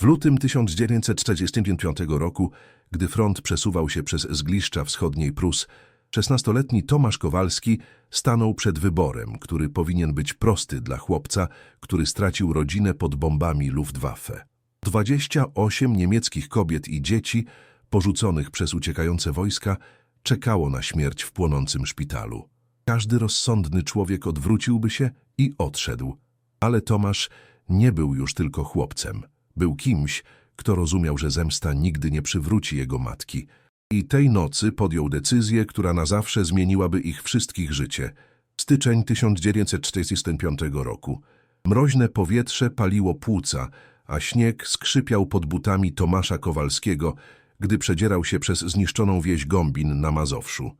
W lutym 1945 roku, gdy front przesuwał się przez zgliszcza wschodniej Prus, 16-letni Tomasz Kowalski stanął przed wyborem, który powinien być prosty dla chłopca, który stracił rodzinę pod bombami Luftwaffe. 28 niemieckich kobiet i dzieci, porzuconych przez uciekające wojska, czekało na śmierć w płonącym szpitalu. Każdy rozsądny człowiek odwróciłby się i odszedł. Ale Tomasz nie był już tylko chłopcem. Był kimś, kto rozumiał, że zemsta nigdy nie przywróci jego matki. I tej nocy podjął decyzję, która na zawsze zmieniłaby ich wszystkich życie. Styczeń 1945 roku. Mroźne powietrze paliło płuca, a śnieg skrzypiał pod butami Tomasza Kowalskiego, gdy przedzierał się przez zniszczoną wieś Gombin na Mazowszu.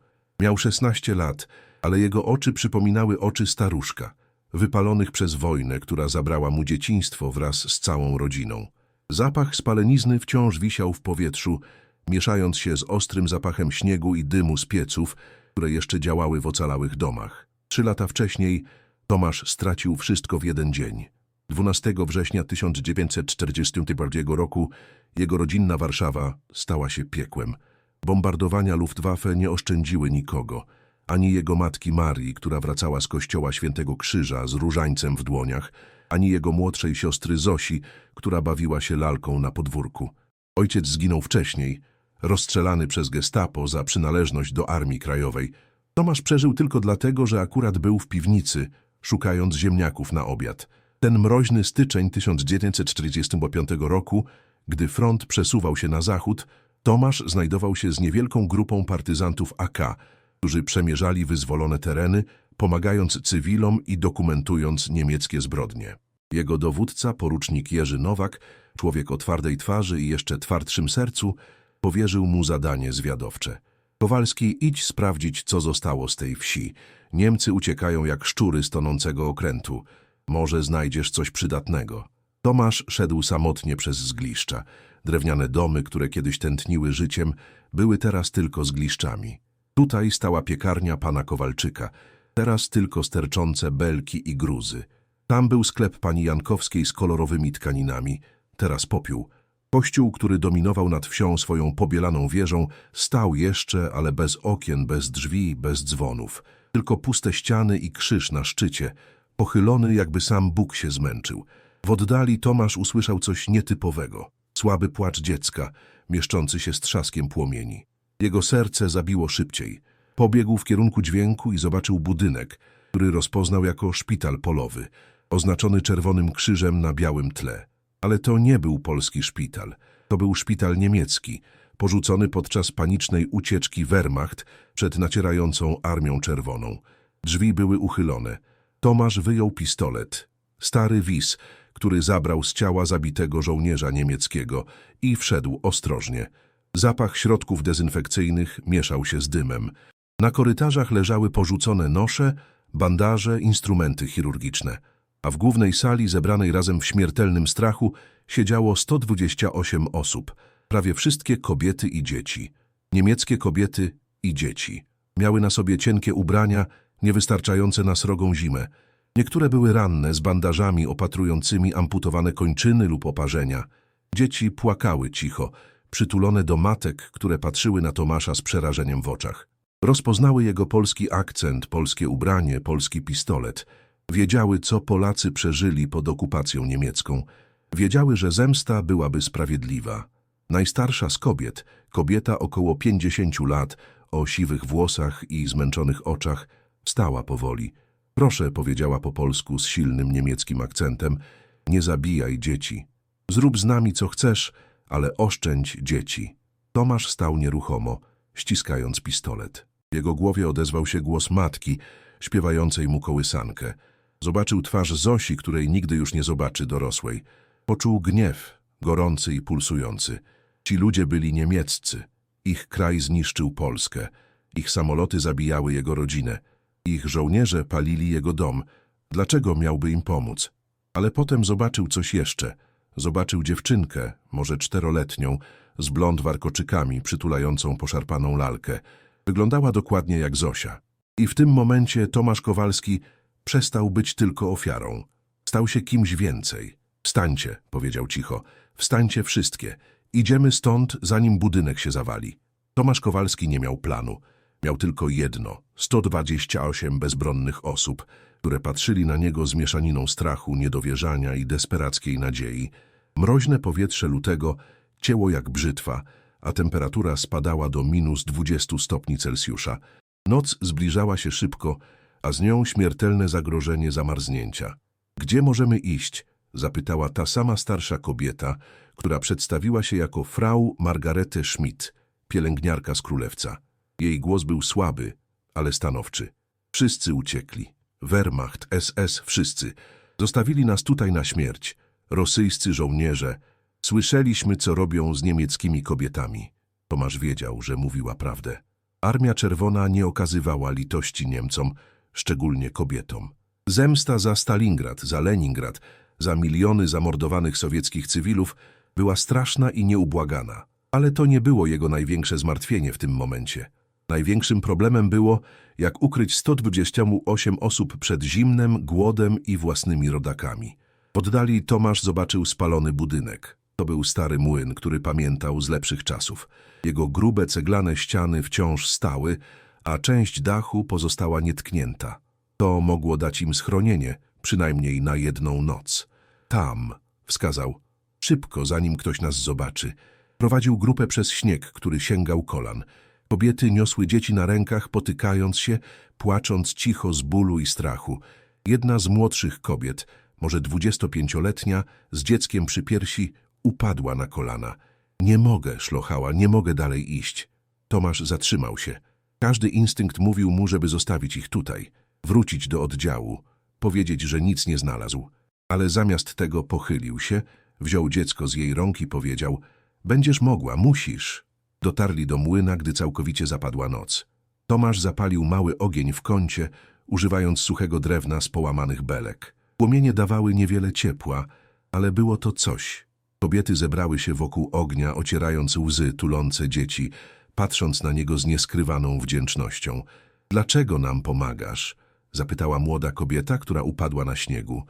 Miał 16 lat, ale jego oczy przypominały oczy staruszka, wypalonych przez wojnę, która zabrała mu dzieciństwo wraz z całą rodziną. Zapach spalenizny wciąż wisiał w powietrzu, mieszając się z ostrym zapachem śniegu i dymu z pieców, które jeszcze działały w ocalałych domach. Trzy lata wcześniej Tomasz stracił wszystko w jeden dzień. 12 września 1942 roku jego rodzinna Warszawa stała się piekłem. Bombardowania Luftwaffe nie oszczędziły nikogo, ani jego matki Marii, która wracała z kościoła Świętego Krzyża z różańcem w dłoniach, ani jego młodszej siostry Zosi, która bawiła się lalką na podwórku. Ojciec zginął wcześniej, rozstrzelany przez gestapo za przynależność do Armii Krajowej. Tomasz przeżył tylko dlatego, że akurat był w piwnicy, szukając ziemniaków na obiad. Ten mroźny styczeń 1945 roku, gdy front przesuwał się na zachód, Tomasz znajdował się z niewielką grupą partyzantów AK, którzy przemierzali wyzwolone tereny, pomagając cywilom i dokumentując niemieckie zbrodnie. Jego dowódca, porucznik Jerzy Nowak, człowiek o twardej twarzy i jeszcze twardszym sercu, powierzył mu zadanie zwiadowcze. Kowalski, idź sprawdzić, co zostało z tej wsi. Niemcy uciekają jak szczury z tonącego okrętu. Może znajdziesz coś przydatnego. Tomasz szedł samotnie przez zgliszcza. Drewniane domy, które kiedyś tętniły życiem, były teraz tylko zgliszczami. Tutaj stała piekarnia pana Kowalczyka, teraz tylko sterczące belki i gruzy. Tam był sklep pani Jankowskiej z kolorowymi tkaninami, teraz popiół. Kościół, który dominował nad wsią swoją pobielaną wieżą, stał jeszcze, ale bez okien, bez drzwi, bez dzwonów. Tylko puste ściany i krzyż na szczycie, pochylony jakby sam Bóg się zmęczył. W oddali Tomasz usłyszał coś nietypowego. Słaby płacz dziecka, mieszczący się z trzaskiem płomieni. Jego serce zabiło szybciej. Pobiegł w kierunku dźwięku i zobaczył budynek, który rozpoznał jako szpital polowy, oznaczony czerwonym krzyżem na białym tle. Ale to nie był polski szpital. To był szpital niemiecki, porzucony podczas panicznej ucieczki Wehrmacht przed nacierającą Armią Czerwoną. Drzwi były uchylone. Tomasz wyjął pistolet. Stary wis, który zabrał z ciała zabitego żołnierza niemieckiego i wszedł ostrożnie. Zapach środków dezynfekcyjnych mieszał się z dymem. Na korytarzach leżały porzucone nosze, bandaże, instrumenty chirurgiczne, a w głównej sali zebranej razem w śmiertelnym strachu siedziało 128 osób, prawie wszystkie kobiety i dzieci. Niemieckie kobiety i dzieci. Miały na sobie cienkie ubrania, niewystarczające na srogą zimę. Niektóre były ranne, z bandażami opatrującymi amputowane kończyny lub oparzenia. Dzieci płakały cicho, przytulone do matek, które patrzyły na Tomasza z przerażeniem w oczach. Rozpoznały jego polski akcent, polskie ubranie, polski pistolet. Wiedziały, co Polacy przeżyli pod okupacją niemiecką. Wiedziały, że zemsta byłaby sprawiedliwa. Najstarsza z kobiet, kobieta około pięćdziesięciu lat, o siwych włosach i zmęczonych oczach, wstała powoli. Proszę, powiedziała po polsku z silnym niemieckim akcentem, nie zabijaj dzieci. Zrób z nami, co chcesz, ale oszczędź dzieci. Tomasz stał nieruchomo, ściskając pistolet. W jego głowie odezwał się głos matki, śpiewającej mu kołysankę. Zobaczył twarz Zosi, której nigdy już nie zobaczy dorosłej. Poczuł gniew, gorący i pulsujący. Ci ludzie byli niemieccy. Ich kraj zniszczył Polskę. Ich samoloty zabijały jego rodzinę. Ich żołnierze palili jego dom. Dlaczego miałby im pomóc? Ale potem zobaczył coś jeszcze. Zobaczył dziewczynkę, może czteroletnią, z blond warkoczykami, przytulającą poszarpaną lalkę. Wyglądała dokładnie jak Zosia. I w tym momencie Tomasz Kowalski przestał być tylko ofiarą. Stał się kimś więcej. Wstańcie, powiedział cicho. Wstańcie wszystkie. Idziemy stąd, zanim budynek się zawali. Tomasz Kowalski nie miał planu. Miał tylko jedno, 128 bezbronnych osób, które patrzyli na niego z mieszaniną strachu, niedowierzania i desperackiej nadziei. Mroźne powietrze lutego cięło jak brzytwa, a temperatura spadała do minus 20 stopni Celsjusza. Noc zbliżała się szybko, a z nią śmiertelne zagrożenie zamarznięcia. Gdzie możemy iść? zapytała ta sama starsza kobieta, która przedstawiła się jako frau Margarete Schmidt, pielęgniarka z Królewca. Jej głos był słaby, ale stanowczy. Wszyscy uciekli. Wehrmacht, SS, wszyscy. Zostawili nas tutaj na śmierć. Rosyjscy żołnierze. Słyszeliśmy, co robią z niemieckimi kobietami. Tomasz wiedział, że mówiła prawdę. Armia Czerwona nie okazywała litości Niemcom, szczególnie kobietom. Zemsta za Stalingrad, za Leningrad, za miliony zamordowanych sowieckich cywilów była straszna i nieubłagana. Ale to nie było jego największe zmartwienie w tym momencie. Największym problemem było, jak ukryć 128 osób przed zimnem, głodem i własnymi rodakami. W oddali Tomasz zobaczył spalony budynek. To był stary młyn, który pamiętał z lepszych czasów. Jego grube ceglane ściany wciąż stały, a część dachu pozostała nietknięta. To mogło dać im schronienie, przynajmniej na jedną noc. Tam, wskazał, szybko, zanim ktoś nas zobaczy. Prowadził grupę przez śnieg, który sięgał kolan. Kobiety niosły dzieci na rękach, potykając się, płacząc cicho z bólu i strachu. Jedna z młodszych kobiet, może dwudziestopięcioletnia, z dzieckiem przy piersi, upadła na kolana. Nie mogę, szlochała, nie mogę dalej iść. Tomasz zatrzymał się. Każdy instynkt mówił mu, żeby zostawić ich tutaj, wrócić do oddziału, powiedzieć, że nic nie znalazł. Ale zamiast tego pochylił się, wziął dziecko z jej rąk i powiedział – będziesz mogła, musisz. Dotarli do młyna, gdy całkowicie zapadła noc. Tomasz zapalił mały ogień w kącie, używając suchego drewna z połamanych belek. Płomienie dawały niewiele ciepła, ale było to coś. Kobiety zebrały się wokół ognia, ocierając łzy tulące dzieci, patrząc na niego z nieskrywaną wdzięcznością. Dlaczego nam pomagasz? Zapytała młoda kobieta, która upadła na śniegu.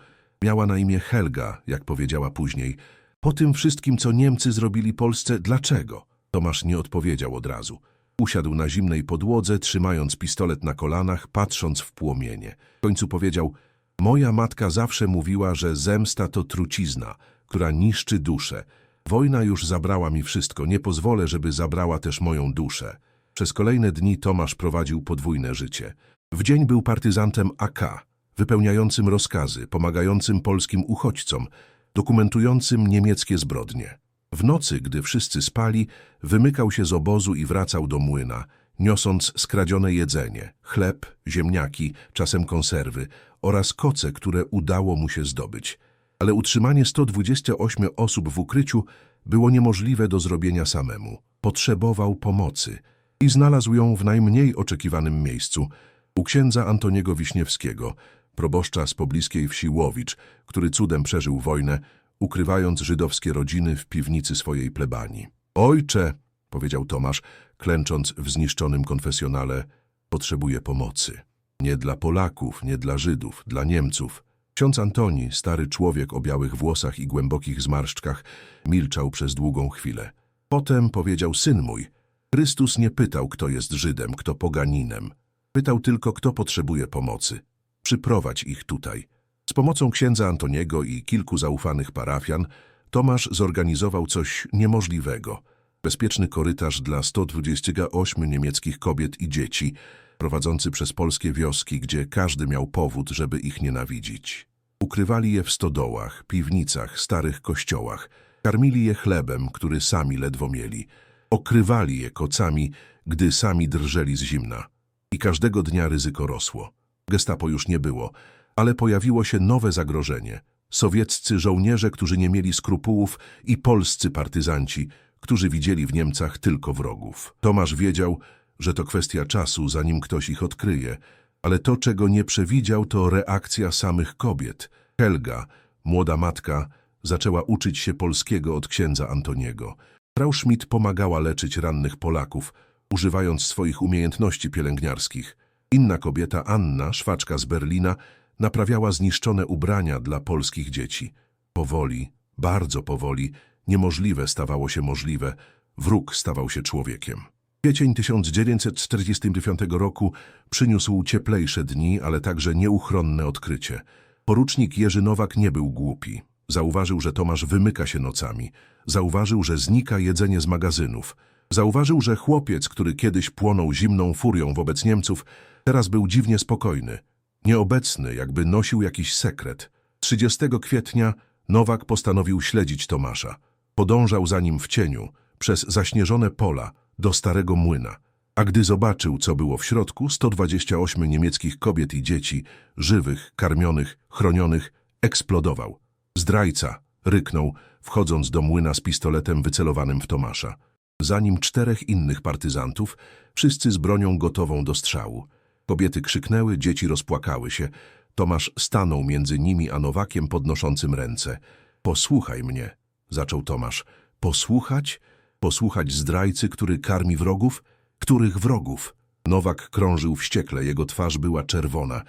Miała na imię Helga, jak powiedziała później. Po tym wszystkim, co Niemcy zrobili Polsce, dlaczego? Tomasz nie odpowiedział od razu. Usiadł na zimnej podłodze, trzymając pistolet na kolanach, patrząc w płomienie. W końcu powiedział, moja matka zawsze mówiła, że zemsta to trucizna, która niszczy duszę. Wojna już zabrała mi wszystko, nie pozwolę, żeby zabrała też moją duszę. Przez kolejne dni Tomasz prowadził podwójne życie. W dzień był partyzantem AK, wypełniającym rozkazy, pomagającym polskim uchodźcom, dokumentującym niemieckie zbrodnie. W nocy, gdy wszyscy spali, wymykał się z obozu i wracał do młyna, niosąc skradzione jedzenie, chleb, ziemniaki, czasem konserwy oraz koce, które udało mu się zdobyć. Ale utrzymanie 128 osób w ukryciu było niemożliwe do zrobienia samemu. Potrzebował pomocy i znalazł ją w najmniej oczekiwanym miejscu, u księdza Antoniego Wiśniewskiego, proboszcza z pobliskiej wsi Łowicz, który cudem przeżył wojnę, ukrywając żydowskie rodziny w piwnicy swojej plebanii. Ojcze, powiedział Tomasz, klęcząc w zniszczonym konfesjonale, potrzebuję pomocy. Nie dla Polaków, nie dla Żydów, dla Niemców. Ksiądz Antoni, stary człowiek o białych włosach i głębokich zmarszczkach, milczał przez długą chwilę. Potem powiedział, syn mój, Chrystus nie pytał, kto jest Żydem, kto poganinem. Pytał tylko, kto potrzebuje pomocy. Przyprowadź ich tutaj. Z pomocą księdza Antoniego i kilku zaufanych parafian Tomasz zorganizował coś niemożliwego. Bezpieczny korytarz dla 128 niemieckich kobiet i dzieci, prowadzący przez polskie wioski, gdzie każdy miał powód, żeby ich nienawidzić. Ukrywali je w stodołach, piwnicach, starych kościołach. Karmili je chlebem, który sami ledwo mieli. Okrywali je kocami, gdy sami drżeli z zimna. I każdego dnia ryzyko rosło. Gestapo już nie było, ale pojawiło się nowe zagrożenie. Sowieccy żołnierze, którzy nie mieli skrupułów i polscy partyzanci, którzy widzieli w Niemcach tylko wrogów. Tomasz wiedział, że to kwestia czasu, zanim ktoś ich odkryje, ale to, czego nie przewidział, to reakcja samych kobiet. Helga, młoda matka, zaczęła uczyć się polskiego od księdza Antoniego. Frau Schmidt pomagała leczyć rannych Polaków, używając swoich umiejętności pielęgniarskich. Inna kobieta, Anna, szwaczka z Berlina, naprawiała zniszczone ubrania dla polskich dzieci. Powoli, bardzo powoli, Niemożliwe stawało się możliwe, wróg stawał się człowiekiem. Kwiecień 1945 roku przyniósł cieplejsze dni, ale także nieuchronne odkrycie. Porucznik Jerzy Nowak nie był głupi. Zauważył, że Tomasz wymyka się nocami. Zauważył, że znika jedzenie z magazynów. Zauważył, że chłopiec, który kiedyś płonął zimną furią wobec Niemców, teraz był dziwnie spokojny. Nieobecny, jakby nosił jakiś sekret. 30 kwietnia Nowak postanowił śledzić Tomasza. Podążał za nim w cieniu, przez zaśnieżone pola, do starego młyna. A gdy zobaczył, co było w środku, 128 niemieckich kobiet i dzieci, żywych, karmionych, chronionych, eksplodował. Zdrajca, ryknął, wchodząc do młyna z pistoletem wycelowanym w Tomasza. Za nim czterech innych partyzantów, wszyscy z bronią gotową do strzału. Kobiety krzyknęły, dzieci rozpłakały się. Tomasz stanął między nimi a Nowakiem podnoszącym ręce. Posłuchaj mnie, zaczął Tomasz. Posłuchać? Posłuchać zdrajcy, który karmi wrogów? Których wrogów? Nowak krążył wściekle, jego twarz była czerwona.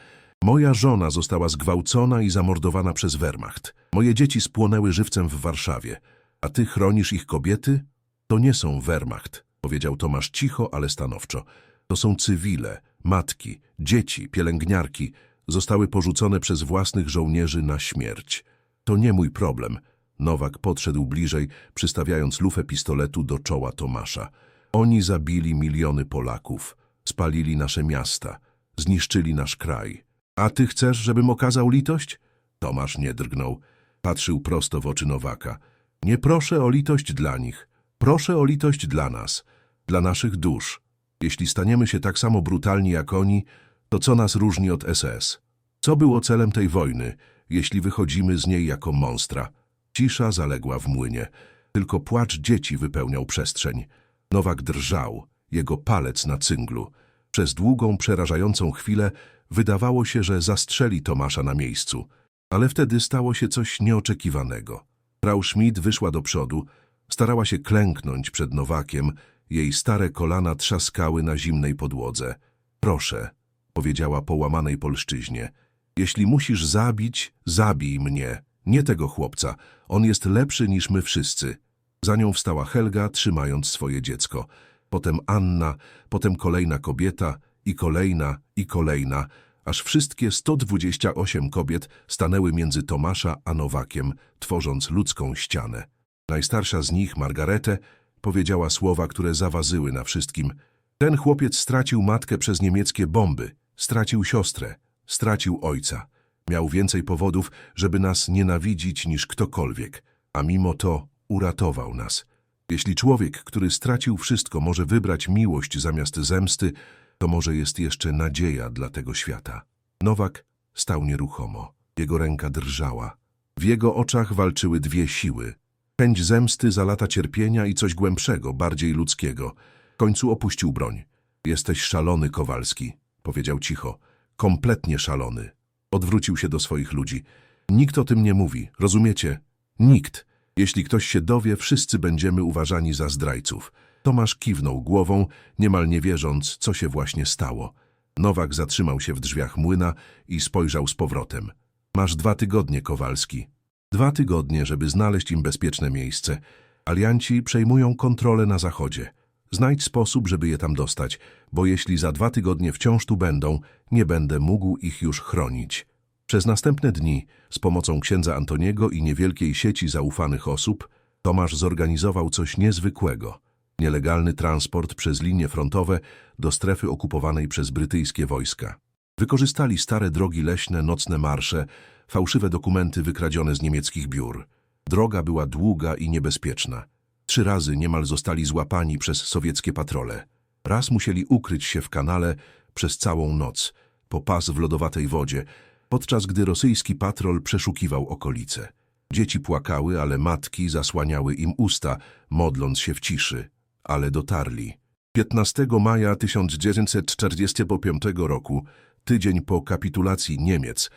Moja żona została zgwałcona i zamordowana przez Wehrmacht. Moje dzieci spłonęły żywcem w Warszawie. A ty chronisz ich kobiety? To nie są Wehrmacht, powiedział Tomasz cicho, ale stanowczo. To są cywile, matki, dzieci, pielęgniarki. Zostały porzucone przez własnych żołnierzy na śmierć. To nie mój problem. Nowak podszedł bliżej, przystawiając lufę pistoletu do czoła Tomasza. Oni zabili miliony Polaków, spalili nasze miasta, zniszczyli nasz kraj. A ty chcesz, żebym okazał litość? Tomasz nie drgnął. Patrzył prosto w oczy Nowaka. Nie proszę o litość dla nich. Proszę o litość dla nas, dla naszych dusz. Jeśli staniemy się tak samo brutalni jak oni, to co nas różni od SS? Co było celem tej wojny, jeśli wychodzimy z niej jako monstra? Cisza zaległa w młynie. Tylko płacz dzieci wypełniał przestrzeń. Nowak drżał, jego palec na cynglu. Przez długą, przerażającą chwilę wydawało się, że zastrzeli Tomasza na miejscu. Ale wtedy stało się coś nieoczekiwanego. Frau Schmidt wyszła do przodu, starała się klęknąć przed Nowakiem, jej stare kolana trzaskały na zimnej podłodze. Proszę, powiedziała po łamanej polszczyźnie, jeśli musisz zabić, zabij mnie, nie tego chłopca, on jest lepszy niż my wszyscy. Za nią wstała Helga, trzymając swoje dziecko. Potem Anna, potem kolejna kobieta i kolejna i kolejna, aż wszystkie 128 kobiet stanęły między Tomasza a Nowakiem, tworząc ludzką ścianę. Najstarsza z nich, Margaretę, powiedziała słowa, które zaważyły na wszystkim. Ten chłopiec stracił matkę przez niemieckie bomby, stracił siostrę, stracił ojca. Miał więcej powodów, żeby nas nienawidzić niż ktokolwiek, a mimo to uratował nas. Jeśli człowiek, który stracił wszystko, może wybrać miłość zamiast zemsty, to może jest jeszcze nadzieja dla tego świata. Nowak stał nieruchomo. Jego ręka drżała. W jego oczach walczyły dwie siły. Chęć zemsty za lata cierpienia i coś głębszego, bardziej ludzkiego. W końcu opuścił broń. Jesteś szalony, Kowalski, powiedział cicho. Kompletnie szalony. Odwrócił się do swoich ludzi. Nikt o tym nie mówi, rozumiecie? Nikt. Jeśli ktoś się dowie, wszyscy będziemy uważani za zdrajców. Tomasz kiwnął głową, niemal nie wierząc, co się właśnie stało. Nowak zatrzymał się w drzwiach młyna i spojrzał z powrotem. Masz dwa tygodnie, Kowalski. Dwa tygodnie, żeby znaleźć im bezpieczne miejsce. Alianci przejmują kontrolę na zachodzie. Znajdź sposób, żeby je tam dostać, bo jeśli za dwa tygodnie wciąż tu będą, nie będę mógł ich już chronić. Przez następne dni, z pomocą księdza Antoniego i niewielkiej sieci zaufanych osób, Tomasz zorganizował coś niezwykłego. Nielegalny transport przez linie frontowe do strefy okupowanej przez brytyjskie wojska. Wykorzystali stare drogi leśne, nocne marsze, fałszywe dokumenty wykradzione z niemieckich biur. Droga była długa i niebezpieczna. Trzy razy niemal zostali złapani przez sowieckie patrole. Raz musieli ukryć się w kanale przez całą noc, po pas w lodowatej wodzie, podczas gdy rosyjski patrol przeszukiwał okolice. Dzieci płakały, ale matki zasłaniały im usta, modląc się w ciszy. Ale dotarli. 15 maja 1945 roku, tydzień po kapitulacji Niemiec,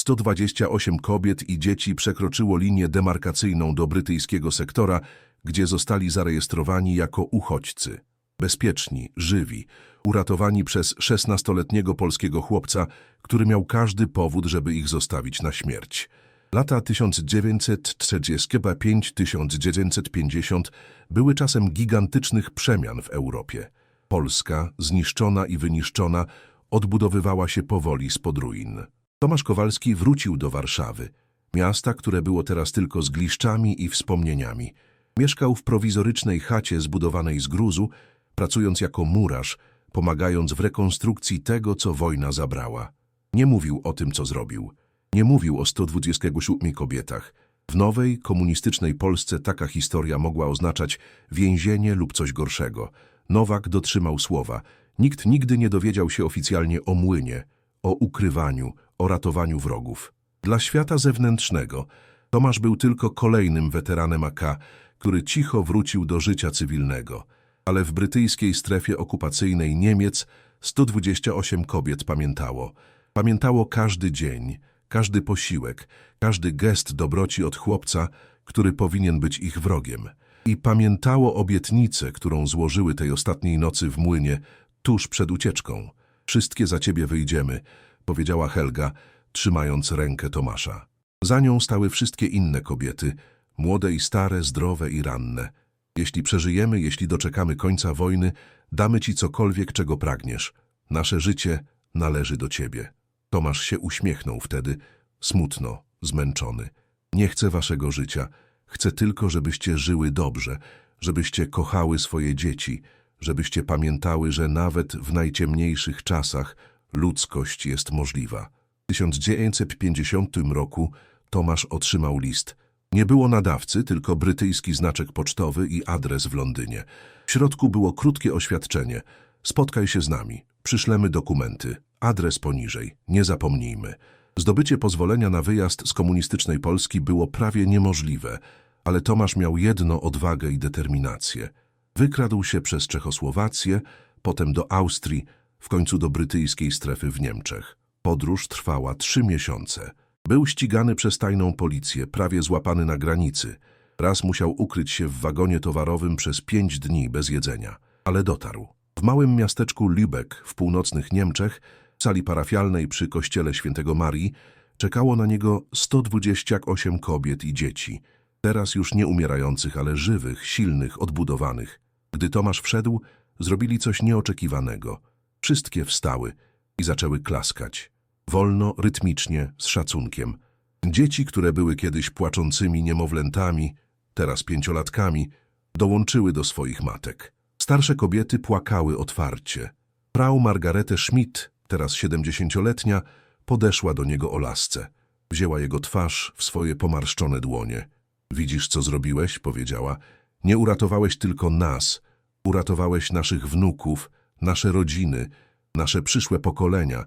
128 kobiet i dzieci przekroczyło linię demarkacyjną do brytyjskiego sektora, gdzie zostali zarejestrowani jako uchodźcy. Bezpieczni, żywi, uratowani przez 16-letniego polskiego chłopca, który miał każdy powód, żeby ich zostawić na śmierć. Lata 1945-1950 były czasem gigantycznych przemian w Europie. Polska, zniszczona i wyniszczona, odbudowywała się powoli spod ruin. Tomasz Kowalski wrócił do Warszawy, miasta, które było teraz tylko zgliszczami i wspomnieniami. Mieszkał w prowizorycznej chacie zbudowanej z gruzu, pracując jako murarz, pomagając w rekonstrukcji tego, co wojna zabrała. Nie mówił o tym, co zrobił. Nie mówił o 127 kobietach. W nowej, komunistycznej Polsce taka historia mogła oznaczać więzienie lub coś gorszego. Nowak dotrzymał słowa. Nikt nigdy nie dowiedział się oficjalnie o młynie, o ukrywaniu, o ratowaniu wrogów. Dla świata zewnętrznego Tomasz był tylko kolejnym weteranem AK, który cicho wrócił do życia cywilnego. Ale w brytyjskiej strefie okupacyjnej Niemiec 128 kobiet pamiętało. Pamiętało każdy dzień, każdy posiłek, każdy gest dobroci od chłopca, który powinien być ich wrogiem. I pamiętało obietnicę, którą złożyły tej ostatniej nocy w młynie, tuż przed ucieczką. Wszystkie za ciebie wyjdziemy, powiedziała Helga, trzymając rękę Tomasza. Za nią stały wszystkie inne kobiety, młode i stare, zdrowe i ranne. Jeśli przeżyjemy, jeśli doczekamy końca wojny, damy ci cokolwiek, czego pragniesz. Nasze życie należy do ciebie. Tomasz się uśmiechnął wtedy, smutno, zmęczony. Nie chcę waszego życia. Chcę tylko, żebyście żyły dobrze, żebyście kochały swoje dzieci, żebyście pamiętały, że nawet w najciemniejszych czasach ludzkość jest możliwa. W 1950 roku Tomasz otrzymał list. Nie było nadawcy, tylko brytyjski znaczek pocztowy i adres w Londynie. W środku było krótkie oświadczenie. Spotkaj się z nami. Przyszlemy dokumenty. Adres poniżej. Nie zapomnijmy. Zdobycie pozwolenia na wyjazd z komunistycznej Polski było prawie niemożliwe, ale Tomasz miał jedno odwagę i determinację. Wykradł się przez Czechosłowację, potem do Austrii, w końcu do brytyjskiej strefy w Niemczech. Podróż trwała trzy miesiące. Był ścigany przez tajną policję, prawie złapany na granicy. Raz musiał ukryć się w wagonie towarowym przez pięć dni bez jedzenia, ale dotarł. W małym miasteczku Lübeck w północnych Niemczech, w sali parafialnej przy kościele świętego Marii, czekało na niego 128 kobiet i dzieci. Teraz już nie umierających, ale żywych, silnych, odbudowanych. Gdy Tomasz wszedł, zrobili coś nieoczekiwanego. Wszystkie wstały i zaczęły klaskać. Wolno, rytmicznie, z szacunkiem. Dzieci, które były kiedyś płaczącymi niemowlętami, teraz pięciolatkami, dołączyły do swoich matek. Starsze kobiety płakały otwarcie. Frau Margaretę Schmidt, teraz siedemdziesięcioletnia, podeszła do niego o lasce. Wzięła jego twarz w swoje pomarszczone dłonie. Widzisz, co zrobiłeś? powiedziała. Nie uratowałeś tylko nas. Uratowałeś naszych wnuków, nasze rodziny, nasze przyszłe pokolenia.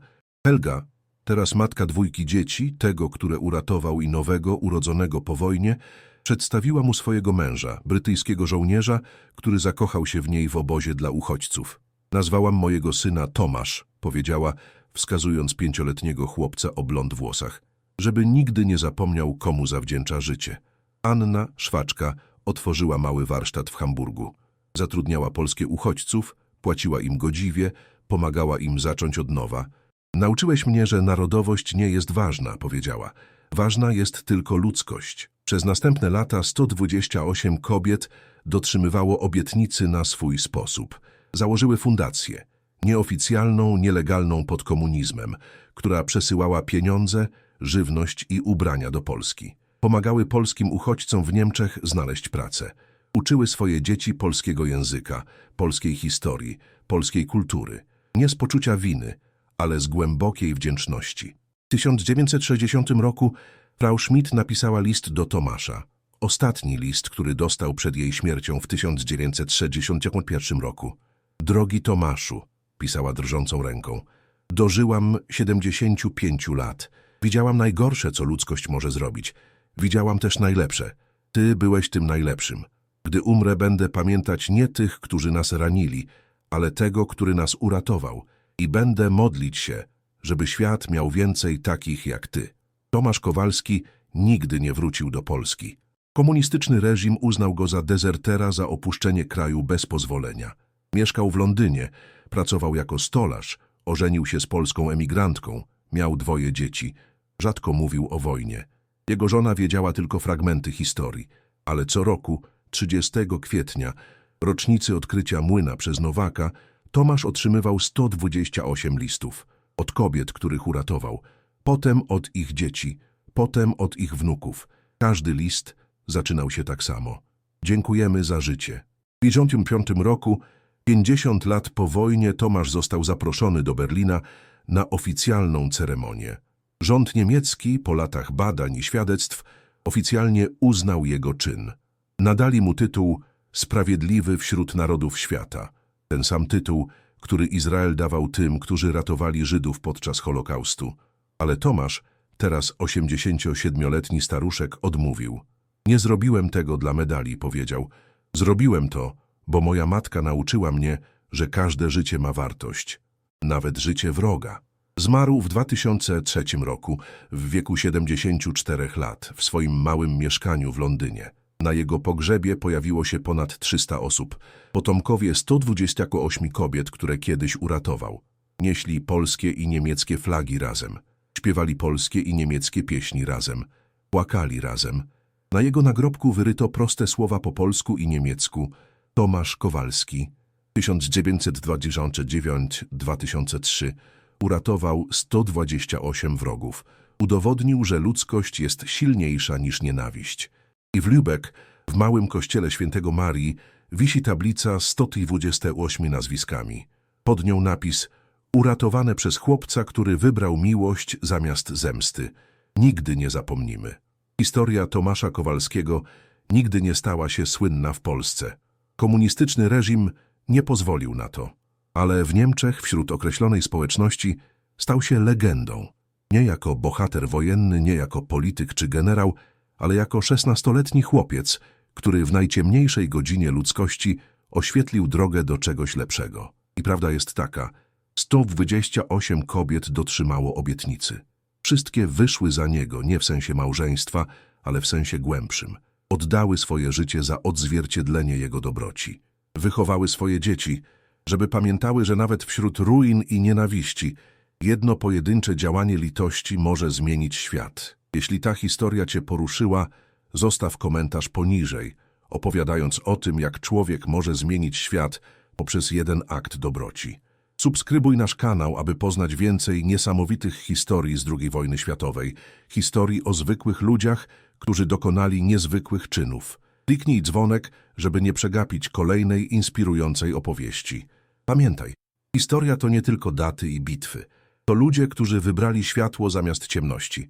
Helga, teraz matka dwójki dzieci, tego, które uratował i nowego, urodzonego po wojnie, przedstawiła mu swojego męża, brytyjskiego żołnierza, który zakochał się w niej w obozie dla uchodźców. Nazwałam mojego syna Tomasz, powiedziała, wskazując pięcioletniego chłopca o blond włosach, żeby nigdy nie zapomniał, komu zawdzięcza życie. Anna, szwaczka, otworzyła mały warsztat w Hamburgu. Zatrudniała polskie uchodźców, płaciła im godziwie, pomagała im zacząć od nowa. Nauczyłeś mnie, że narodowość nie jest ważna, powiedziała. Ważna jest tylko ludzkość. Przez następne lata 128 kobiet dotrzymywało obietnicy na swój sposób. Założyły fundację, nieoficjalną, nielegalną pod komunizmem, która przesyłała pieniądze, żywność i ubrania do Polski. Pomagały polskim uchodźcom w Niemczech znaleźć pracę. Uczyły swoje dzieci polskiego języka, polskiej historii, polskiej kultury. Nie z poczucia winy, ale z głębokiej wdzięczności. W 1960 roku Frau Schmidt napisała list do Tomasza. Ostatni list, który dostał przed jej śmiercią w 1961 roku. Drogi Tomaszu, pisała drżącą ręką, dożyłam 75 lat. Widziałam najgorsze, co ludzkość może zrobić. Widziałam też najlepsze. Ty byłeś tym najlepszym. Gdy umrę, będę pamiętać nie tych, którzy nas ranili, ale tego, który nas uratował i będę modlić się, żeby świat miał więcej takich jak ty. Tomasz Kowalski nigdy nie wrócił do Polski. Komunistyczny reżim uznał go za dezertera za opuszczenie kraju bez pozwolenia. Mieszkał w Londynie, pracował jako stolarz, ożenił się z polską emigrantką, miał dwoje dzieci. Rzadko mówił o wojnie. Jego żona wiedziała tylko fragmenty historii, ale co roku, 30 kwietnia, rocznicy odkrycia młyna przez Nowaka, Tomasz otrzymywał 128 listów od kobiet, których uratował, potem od ich dzieci, potem od ich wnuków. Każdy list zaczynał się tak samo. Dziękujemy za życie. W 1955 roku, 50 lat po wojnie, Tomasz został zaproszony do Berlina na oficjalną ceremonię. Rząd niemiecki po latach badań i świadectw oficjalnie uznał jego czyn. Nadali mu tytuł Sprawiedliwy wśród narodów świata. Ten sam tytuł, który Izrael dawał tym, którzy ratowali Żydów podczas Holokaustu. Ale Tomasz, teraz 87-letni staruszek, odmówił. Nie zrobiłem tego dla medali, powiedział. Zrobiłem to, bo moja matka nauczyła mnie, że każde życie ma wartość. Nawet życie wroga. Zmarł w 2003 roku, w wieku 74 lat, w swoim małym mieszkaniu w Londynie. Na jego pogrzebie pojawiło się ponad 300 osób, potomkowie 128 kobiet, które kiedyś uratował. Nieśli polskie i niemieckie flagi razem, śpiewali polskie i niemieckie pieśni razem, płakali razem. Na jego nagrobku wyryto proste słowa po polsku i niemiecku Tomasz Kowalski, 1929-2003, uratował 128 wrogów. Udowodnił, że ludzkość jest silniejsza niż nienawiść. I w Lübeck, w małym kościele świętego Marii, wisi tablica z 128 nazwiskami. Pod nią napis uratowane przez chłopca, który wybrał miłość zamiast zemsty. Nigdy nie zapomnimy. Historia Tomasza Kowalskiego nigdy nie stała się słynna w Polsce. Komunistyczny reżim nie pozwolił na to. Ale w Niemczech, wśród określonej społeczności, stał się legendą. Nie jako bohater wojenny, nie jako polityk czy generał, ale jako szesnastoletni chłopiec, który w najciemniejszej godzinie ludzkości oświetlił drogę do czegoś lepszego. I prawda jest taka, 128 kobiet dotrzymało obietnicy. Wszystkie wyszły za niego, nie w sensie małżeństwa, ale w sensie głębszym. Oddały swoje życie za odzwierciedlenie jego dobroci. Wychowały swoje dzieci, żeby pamiętały, że nawet wśród ruin i nienawiści jedno pojedyncze działanie litości może zmienić świat. Jeśli ta historia Cię poruszyła, zostaw komentarz poniżej, opowiadając o tym, jak człowiek może zmienić świat poprzez jeden akt dobroci. Subskrybuj nasz kanał, aby poznać więcej niesamowitych historii z II wojny światowej, historii o zwykłych ludziach, którzy dokonali niezwykłych czynów. Kliknij dzwonek, żeby nie przegapić kolejnej inspirującej opowieści. Pamiętaj, historia to nie tylko daty i bitwy. To ludzie, którzy wybrali światło zamiast ciemności.